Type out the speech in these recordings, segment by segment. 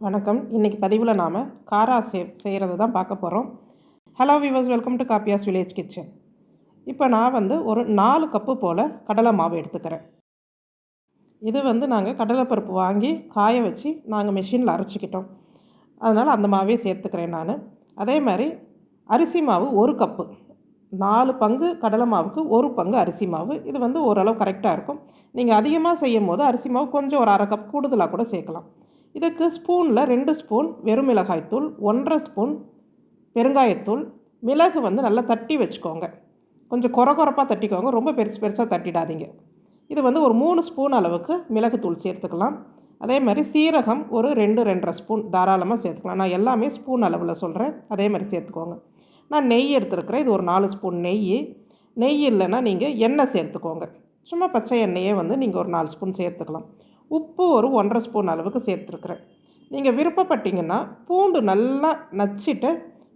வணக்கம். இன்றைக்கி பதிவில் நாம் காரா சேவ் செய்கிறது தான் பார்க்க போகிறோம் hello viewers welcome to Kappiyas village kitchen இப்போ நான் வந்து ஒரு நாலு கப்பு போல் கடலை மாவு எடுத்துக்கிறேன். இது வந்து நாங்கள் கடலைப்பருப்பு வாங்கி காய வச்சு நாங்கள் மிஷினில் அரைச்சிக்கிட்டோம். அதனால் அந்த மாவே சேர்த்துக்கிறேன் நான். அதே மாதிரி அரிசி மாவு ஒரு கப்பு. நாலு பங்கு கடலை மாவுக்கு ஒரு பங்கு அரிசி மாவு. இது வந்து ஓரளவு கரெக்டாக இருக்கும். நீங்கள் அதிகமாக செய்யும் போது அரிசி மாவு கொஞ்சம் ஒரு அரை கப் கூடுதலாக கூட சேர்க்கலாம். இதுக்கு ஸ்பூனில் ரெண்டு ஸ்பூன் வெறும் மிளகாய்த்தூள் ஒன்றரை ஸ்பூன் பெருங்காயத்தூள். மிளகு வந்து நல்லா தட்டி வச்சுக்கோங்க. கொஞ்சம் குற குறப்பாக தட்டிக்கோங்க. ரொம்ப பெருசு பெருசாக தட்டிடாதீங்க. இது வந்து ஒரு மூணு ஸ்பூன் அளவுக்கு மிளகுத்தூள் சேர்த்துக்கலாம். அதே மாதிரி சீரகம் ஒரு ரெண்டு ரெண்டரை ஸ்பூன் தாராளமாக சேர்த்துக்கலாம். நான் எல்லாமே ஸ்பூன் அளவில் சொல்கிறேன் அதே மாதிரி சேர்த்துக்கோங்க. நான் நெய் எடுத்துருக்கிறேன். இது ஒரு நாலு ஸ்பூன் நெய். நெய் இல்லைன்னா நீங்கள் எண்ணெய் சேர்த்துக்கோங்க. சும்மா பச்சை எண்ணெயே வந்து நீங்கள் ஒரு நாலு ஸ்பூன் சேர்த்துக்கலாம். உப்பு ஒரு ஒன்றரை ஸ்பூன் அளவுக்கு சேர்த்துருக்குறேன். நீங்கள் விருப்பப்பட்டீங்கன்னா பூண்டு நல்லா நச்சிட்டு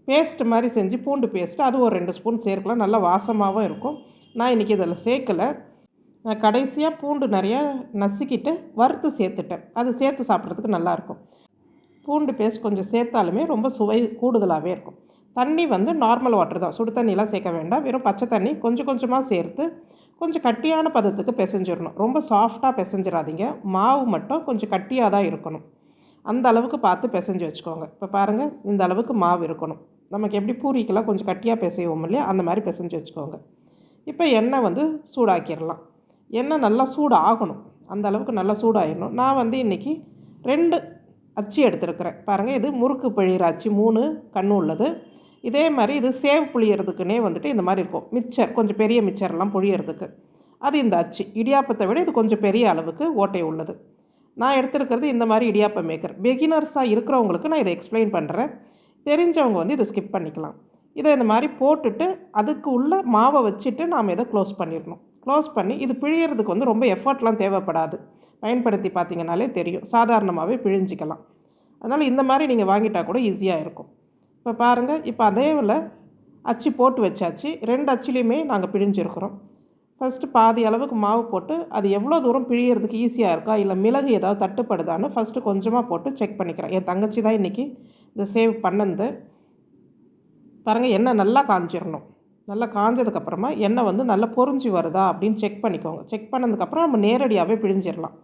பேஸ்ட் மாதிரி செஞ்சு பூண்டு பேஸ்ட்டு அது ஒரு ரெண்டு ஸ்பூன் சேர்க்கலாம். நல்லா வாசமாகவும் இருக்கும். நான் இன்றைக்கி இதில் சேர்க்கலை. நான் கடைசியாக பூண்டு நிறையா நசுக்கிட்டு வறுத்து சேர்த்துட்டேன். அது சேர்த்து சாப்பிட்றதுக்கு நல்லாயிருக்கும். பூண்டு பேஸ்ட் கொஞ்சம் சேர்த்தாலுமே ரொம்ப சுவை கூடுதலாகவே இருக்கும். தண்ணி வந்து நார்மல் வாட்டர் தான். சுடு தண்ணியெலாம் சேர்க்க வேண்டாம். வெறும் பச்சை தண்ணி கொஞ்சம் கொஞ்சமாக சேர்த்து கொஞ்சம் கட்டியான பதத்துக்கு பிசைஞ்சிடணும். ரொம்ப சாஃப்டாக பிசைஞ்சிடாதீங்க. மாவு மட்டும் கொஞ்சம் கட்டியாக தான் இருக்கணும். அந்த அளவுக்கு பார்த்து பிசைஞ்சு வச்சுக்கோங்க. இப்போ பாருங்கள் இந்த அளவுக்கு மாவு இருக்கணும். நமக்கு எப்படி பூரிக்கெல்லாம் கொஞ்சம் கட்டியாக பிசைவோம் இல்லையா அந்த மாதிரி பிசைஞ்சு வச்சுக்கோங்க. இப்போ எண்ணெய் வந்து சூடாக்கிடலாம். எண்ணெய் நல்லா சூடு ஆகணும் அந்த அளவுக்கு நல்லா சூடாகிடணும் நான் வந்து இன்றைக்கி ரெண்டு அச்சு எடுத்துருக்கிறேன். பாருங்கள் இது முறுக்கு பிழிகிற அச்சு மூணு கண்ணு உள்ளது. இதே மாதிரி இது சேவ் புளியறதுக்குன்னே வந்துட்டு இந்த மாதிரி இருக்கும். மிச்சர் கொஞ்சம் பெரிய மிச்சர்லாம் புழியறதுக்கு அது இந்த அச்சு. இடியாப்பத்தை விட இது கொஞ்சம் பெரிய அளவுக்கு ஓட்டை உள்ளது. நான் எடுத்திருக்கிறது இந்த மாதிரி இடியாப்பம் மேக்கர் பிகினர்ஸாக இருக்கிறவங்களுக்கு நான் இதை எக்ஸ்பிளைன் பண்ணுறேன் தெரிஞ்சவங்க வந்து இதை ஸ்கிப் பண்ணிக்கலாம். இதை இந்த மாதிரி போட்டுட்டு அதுக்கு உள்ள மாவை வச்சுட்டு நாம் இதை க்ளோஸ் பண்ணிடணும். க்ளோஸ் பண்ணி இது பிழியறதுக்கு வந்து ரொம்ப எஃபர்ட்லாம் தேவைப்படாது. பயன்படுத்தி பார்த்தீங்கனாலே தெரியும். சாதாரணமாகவே பிழிஞ்சிக்கலாம். அதனால் இந்த மாதிரி நீங்கள் வாங்கிட்டால் கூட ஈஸியாக இருக்கும். இப்போ பாருங்கள் இப்போ அதேவில் அச்சு போட்டு வச்சாச்சு. ரெண்டு அச்சுலேயுமே நாங்கள் பிழிஞ்சிருக்கிறோம். ஃபஸ்ட்டு பாதி அளவுக்கு மாவு போட்டு அது எவ்வளோ தூரம் பிழியறதுக்கு ஈஸியாக இருக்கா? இல்லை மிளகு ஏதாவது தட்டுப்படுதான்னு ஃபஸ்ட்டு கொஞ்சமாக போட்டு செக் பண்ணிக்கிறேன். என் தங்கச்சி தான் இன்றைக்கி இந்த சேவ் பண்ணது. பாருங்கள் எண்ணெய் நல்லா காஞ்சிடணும் நல்லா காஞ்சதுக்கப்புறமா எண்ணெய் வந்து நல்லா பொறிஞ்சி வருதா அப்படின்னு செக் பண்ணிக்கோங்க. செக் பண்ணதுக்கப்புறம் நம்ம நேரடியாகவே பிழிஞ்சிடலாம்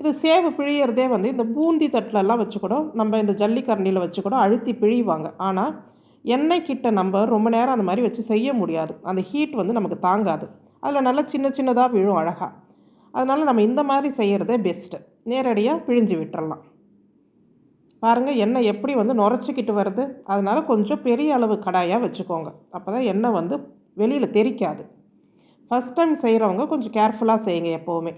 இது சேவு பிழியறதே வந்து இந்த பூந்தி தட்டிலெல்லாம் வச்சு கூட நம்ம இந்த ஜல்லிக்கரண்டியில் வச்சு கூட அழுத்தி பிழிவாங்க. ஆனால் எண்ணெய் கிட்ட நம்ம ரொம்ப நேரம் அந்த மாதிரி வச்சு செய்ய முடியாது. அந்த ஹீட் வந்து நமக்கு தாங்காது. அதில் நல்லா சின்ன சின்னதாக விழும் அழகாக அதனால் நம்ம இந்த மாதிரி செய்கிறதே பெஸ்ட்டு நேரடியாக பிழிஞ்சு விட்டுறலாம். பாருங்கள் எண்ணெய் எப்படி வந்து நுரைச்சிக்கிட்டு வருது. அதனால் கொஞ்சம் பெரிய அளவு கடாயாக வச்சுக்கோங்க. அப்போ தான் எண்ணெய் வந்து வெளியில் தெரிக்காது ஃபஸ்ட் டைம் செய்கிறவங்க கொஞ்சம் கேர்ஃபுல்லாக செய்யுங்க எப்போவுமே.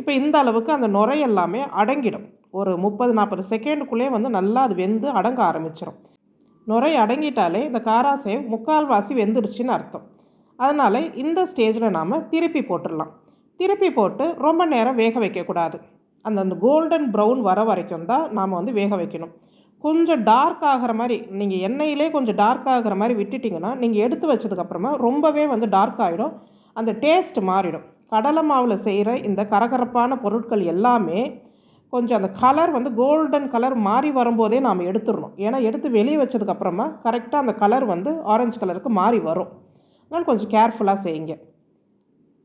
இப்போ இந்த அளவுக்கு அந்த நுரை எல்லாமே அடங்கிடும். ஒரு முப்பது நாற்பது செகண்டுக்குள்ளேயே வந்து நல்லா அது வெந்து அடங்க ஆரம்பிச்சிடும் நுரை அடங்கிட்டாலே இந்த காராசேவ் முக்கால்வாசி வெந்துடுச்சின்னு அர்த்தம். அதனால் இந்த ஸ்டேஜில் நாம் திருப்பி போட்டுடலாம். திருப்பி போட்டு ரொம்ப நேரம் வேக வைக்கக்கூடாது. அந்த அந்த கோல்டன் ப்ரௌன் வர வரைக்கும் தான் நாம் வந்து வேக வைக்கணும். கொஞ்சம் டார்க் ஆகிற மாதிரி நீங்கள் எண்ணெயிலே கொஞ்சம் டார்க் ஆகிற மாதிரி விட்டுட்டிங்கன்னா நீங்கள் எடுத்து வச்சதுக்கப்புறமா ரொம்பவே வந்து டார்க் ஆகிடும் அந்த டேஸ்ட் மாறிடும். கடலை மாவில் செய்கிற இந்த கரகரப்பான பொருட்கள் எல்லாமே கொஞ்சம் அந்த கலர் வந்து கோல்டன் கலர் மாறி வரும்போதே நாம் எடுத்துடணும். ஏன்னா எடுத்து வெளியே வச்சதுக்கப்புறமா கரெக்டாக அந்த கலர் வந்து ஆரஞ்சு கலருக்கு மாறி வரும். அதனால் கொஞ்சம் கேர்ஃபுல்லாக செய்யுங்க.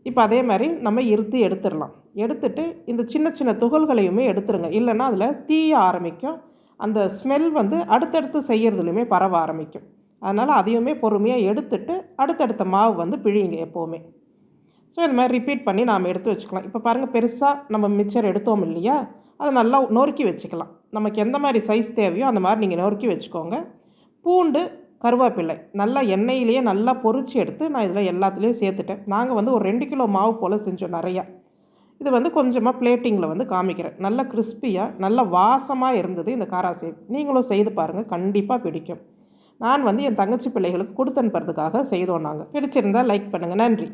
இப்போ அதே மாதிரி நம்ம இருத்து எடுத்துடலாம். எடுத்துட்டு இந்த சின்ன சின்ன துகள்களையுமே எடுத்துருங்க இல்லைன்னா அதில் தீய ஆரம்பிக்கும். அந்த ஸ்மெல் வந்து அடுத்தடுத்து செய்கிறதுலையுமே பரவ ஆரம்பிக்கும். அதனால் அதையுமே பொறுமையாக எடுத்துட்டு அடுத்தடுத்த மாவு வந்து பிழியுங்க எப்போவுமே. ஸோ இந்த மாதிரி ரிப்பீட் பண்ணி நாம் எடுத்து வச்சுக்கலாம். இப்போ பாருங்கள் பெருசாக நம்ம மிக்சர் எடுத்தோம் இல்லையா? அதை நல்லா நொறுக்கி வச்சுக்கலாம். நமக்கு எந்த மாதிரி சைஸ் தேவையோ அந்த மாதிரி நீங்கள் நொறுக்கி வச்சுக்கோங்க. பூண்டு கருவேப்பிள்ளை நல்லா எண்ணெயிலேயே நல்லா பொறிச்சு எடுத்து நான் இதில் எல்லாத்துலேயும் சேர்த்துட்டேன். நாங்கள் வந்து ஒரு ரெண்டு கிலோ மாவு போல் செஞ்சோம் நிறையா. இது வந்து கொஞ்சமாக பிளேட்டிங்கில் வந்து காமிக்கிறேன். நல்லா கிறிஸ்பியாக நல்ல வாசமாக இருந்தது இந்த காராசேவ். நீங்களும் செய்து பாருங்கள் கண்டிப்பாக பிடிக்கும். நான் வந்து என் தங்கச்சி பிள்ளைகளுக்கு கொடுத்து அனுப்புறதுக்காக செய்தோம் நாங்கள் பிடிச்சிருந்தால் லைக் பண்ணுங்கள் நன்றி.